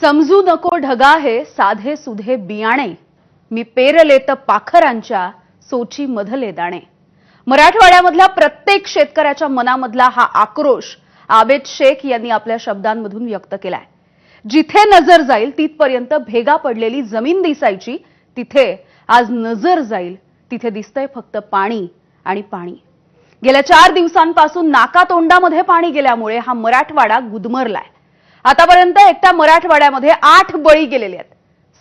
समजू नको ढगा हे साधे सुधे बियाणे. मी पेरले तर पाखरांच्या सोची मधले दाणे. मराठवाड्यामधल्या प्रत्येक शेतकऱ्याच्या मनामधला हा आक्रोश आबेद शेख यांनी आपल्या शब्दांमधून व्यक्त केलाय. जिथे नजर जाईल तिथपर्यंत भेगा पडलेली जमीन दिसायची तिथे आज नजर जाईल तिथे दिसतंय फक्त पाणी आणि पाणी. गेल्या चार दिवसांपासून नाकातोंडामध्ये पाणी गेल्यामुळे हा मराठवाडा गुदमरलाय. आतापर्यंत एकट्या मराठवाड्यामध्ये आठ बळी गेलेले आहेत.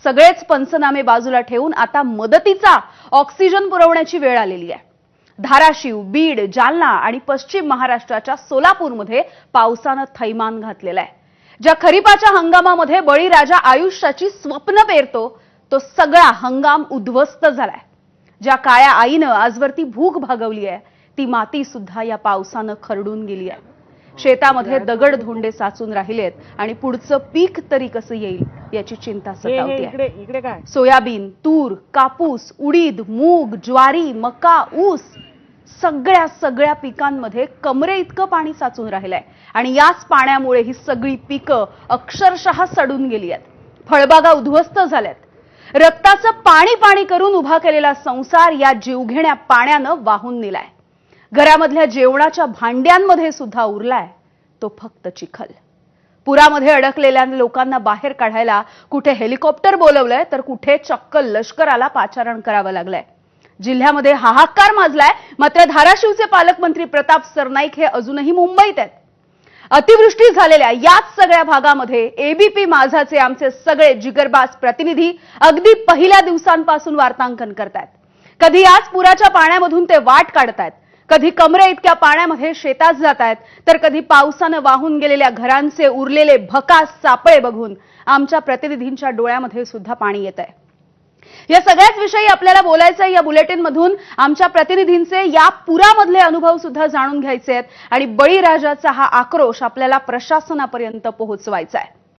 सगळेच पंचनामे बाजूला ठेवून आता मदतीचा ऑक्सिजन पुरवण्याची वेळ आलेली आहे. धाराशिव बीड जालना आणि पश्चिम महाराष्ट्राच्या सोलापूरमध्ये पावसानं थैमान घातलेला आहे. ज्या खरीपाच्या हंगामामध्ये बळीराजा आयुष्याची स्वप्न पेरतो तो सगळा हंगाम उद्ध्वस्त झालाय. ज्या काळ्या आईनं आजवरती भूक भागवली आहे ती माती सुद्धा या पावसानं खरडून गेली आहे. शेतामध्ये दगड धोंडे साचून राहिलेत आणि पुढचं पीक तरी कसं येईल याची चिंता सतावते सोयाबीन तूर कापूस उडीद मूग ज्वारी मका ऊस सगळ्या सगळ्या पिकांमध्ये कमरे इतकं पाणी साचून राहिलंय. आणि याच पाण्यामुळे ही सगळी पिकं अक्षरशः सडून गेली आहेत. फळबागा उद्ध्वस्त झाल्यात. रक्ताचं पाणी पाणी करून उभा केलेला संसार या जीवघेण्या पाण्यानं वाहून नेलाय. घरामधल्या जेवणाच्या भांड्यांमध्ये सुद्धा उरलाय तो फक्त चिखल. पुरामध्ये अडकलेल्या लोकांना बाहेर काढायला कुठे हेलिकॉप्टर बोलवलंय तर कुठे चक्क लष्कराला पाचारण करावं लागलंय. जिल्ह्यामध्ये हाहाकार माजलाय मात्र धाराशिवचे पालकमंत्री प्रताप सरनाईक हे अजूनही मुंबईत आहेत. अतिवृष्टी झालेल्या याच सगळ्या भागामध्ये एबीपी माझाचे आमचे सगळे जिगरबाज प्रतिनिधी अगदी पहिल्या दिवसांपासून वार्तांकन करतायत. कधी आज पुराच्या पाण्यामधून ते वाट काढतायत. कधी कमरे इतक्या पाण्यामध्ये शेतात जात आहेत तर कधी पावसानं वाहून गेलेल्या घरांचे उरलेले भकास सापळे बघून आमच्या प्रतिनिधींच्या डोळ्यामध्ये सुद्धा पाणी येत आहे या सगळ्याच विषयी आपल्याला बोलायचं या बुलेटिनमधून आमच्या प्रतिनिधींचे या पुरामधले अनुभव सुद्धा जाणून घ्यायचे आहेत आणि बळीराजाचा हा आक्रोश आपल्याला प्रशासनापर्यंत पोहोचवायचा आहे